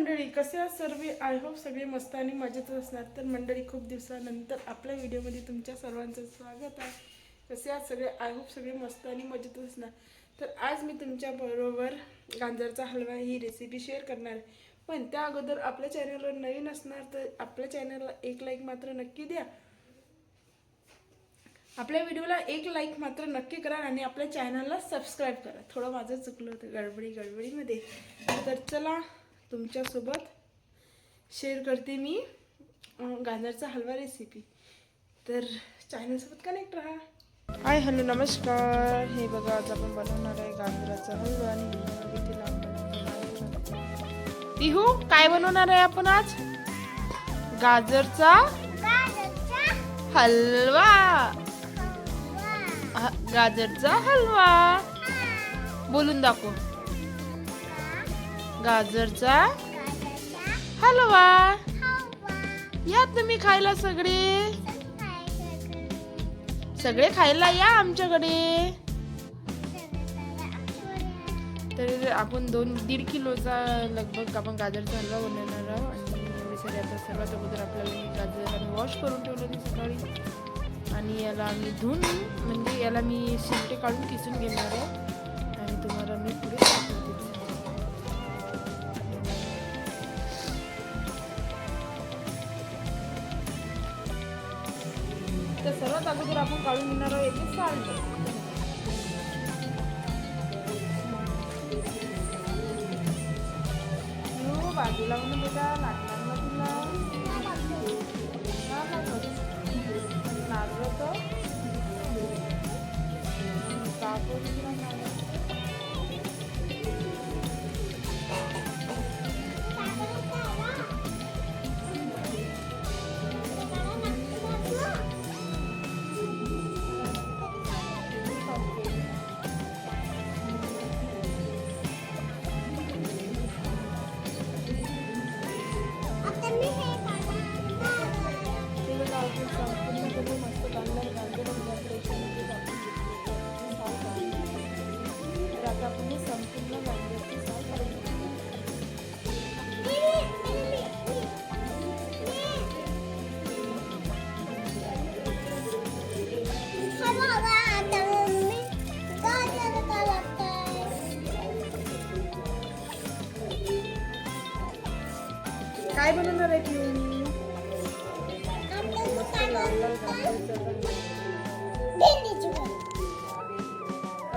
मंडळी कसे आहात सर्व? आय होप सगळे मस्त आणि मजेत असणार. तर मंडळी खूप दिवसानंतर आपल्या व्हिडिओमध्ये तुमच्या सर्वांचं स्वागत आहे. कसे आहात सगळे? आय होप सगळे मस्त आणि मजेत असणार. तर आज मी तुमच्या बरोबर गांजरचा हलवा ही रेसिपी शेअर करणार आहे. पण त्या अगोदर आपल्या चॅनलवर नवीन असणार तर आपल्या चॅनलला एक लाईक मात्र नक्की द्या. आपल्या व्हिडिओला एक लाईक मात्र नक्की करा आणि आपल्या चॅनलला सबस्क्राईब करा. थोडं माझं चुकलं होतं गडबडी गडबडीमध्ये. तर चला तुमच्यासोबत शेअर करते मी गाजरचा हलवा रेसिपी तर चॅनलसोबत कनेक्ट राहा. हाय हॅलो नमस्कार. हे बघा आज आपण बनवणार आहे गाजराचा हलवा आणि. पिहू काय बनवणार आहे आपण आज? गाजरचा हलवा. ह- गाजरचा हलवा. बोलून दाखव. गाजरचा? हलवा. या तुम्ही खायला सगळे? सगळे खायला या आमच्याकडे. तर आपण दोन दीड किलोचा लगभग आपण गाजरचा हलवा बनवणार आहोत. आणि आता सर्वात अगोदर आपल्याला गाजर आम्ही वॉश करून ठेवलं होते सकाळी. आणि याला आम्ही धुवून म्हणजे याला मी शिलटे काढून किसून घेणार आहे आणि तुम्हाला मी पुढे दाखवते तर सर्वात अगोदर आपण काढून घेणार आहोत याचे साल्ट यो, बाजूला म्हणून बेटा लागणार ना तुला हा, लागलं. लागलं तर कापून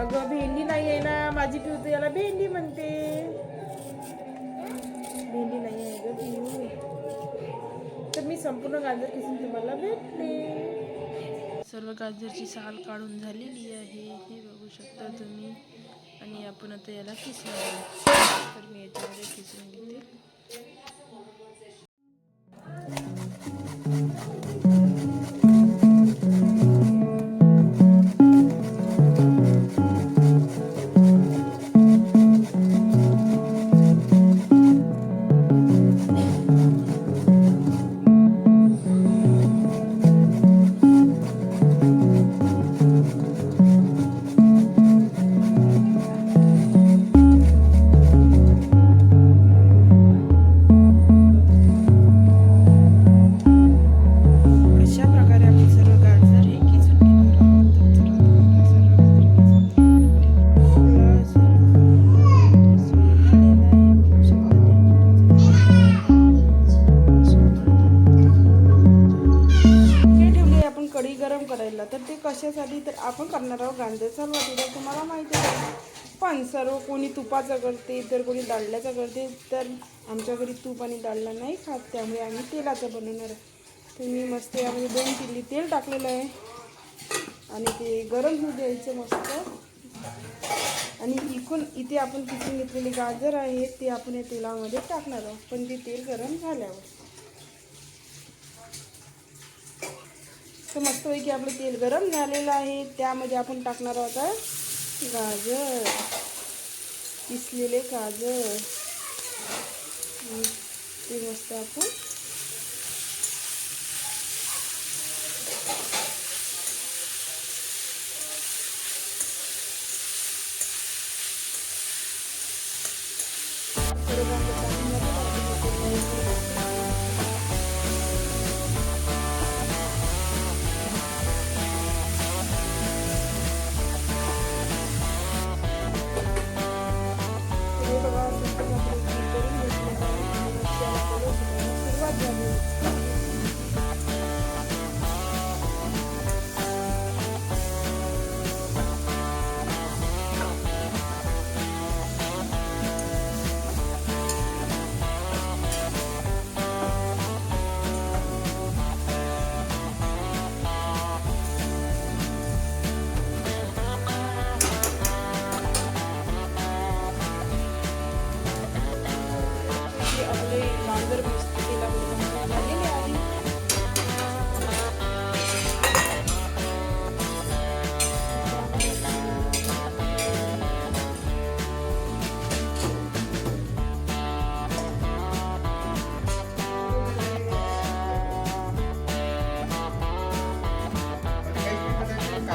अगं भेंडी नाही आहे ना माझी पिऊ तर याला भेंडी म्हणते. भेंडी नाही आहे ग पिऊ. तर मी संपूर्ण गाजर किसून तुम्हाला भेटते. सर्व गाजरची साल काढून झालेली आहे हे बघू शकता तुम्ही. आणि आपण आता याला किसून तर मी याच्यामध्ये किसून घेते. कढी गरम करायला तर ते कशासाठी तर आपण करणार आहोत गांजरचा हलवा तर तुम्हाला माहिती आहे. पण सर्व हो, कोणी तुपाचं करते तर कोणी डालड्याचा करते तर आमच्या घरी तूप आणि डाळला नाही खात त्यामुळे आम्ही तेलाचं बनवणार आहे. तर मी मस्त यामध्ये दोन किल्ली तेल टाकलेलं आहे. आणि ते गरम होऊ द्यायचं मस्त. आणि इकून इथे आपण किसून घेतलेले गाजर आहे ते आपण या तेलामध्ये टाकणार आहोत. पण ते तेल गरम झाल्यावर. तर मस्तपैकी आपलं तेल गरम झालेलं आहे. त्यामध्ये आपण टाकणार आहोत गाजर. किसलेले गाजर. ते मस्त आपण सर्व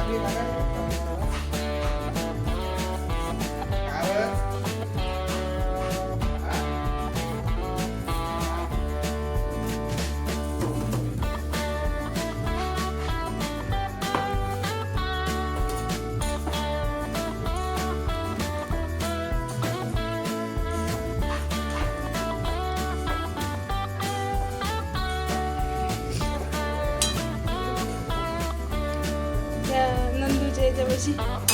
அப்படியே நல்லா 可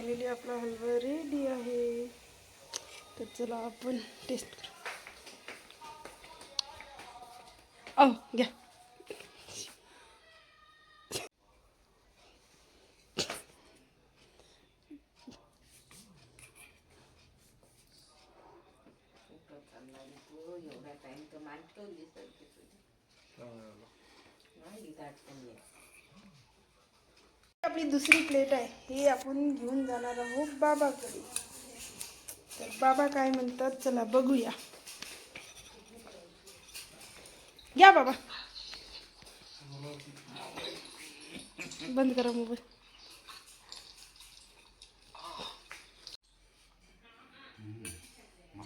फायनली आपला हलवा रेडी आहे. तर चला आपण टेस्ट करू. अहो घ्या. एवढा टाइम तर मान आपली दुसरी प्लेट आहे ही आपण घेऊन जाणार आहोत बाबाकडे. तर बाबा काय म्हणतात चला बघूया. घ्या बाबा. बंद करा मोबाईल.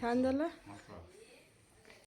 छान झालं?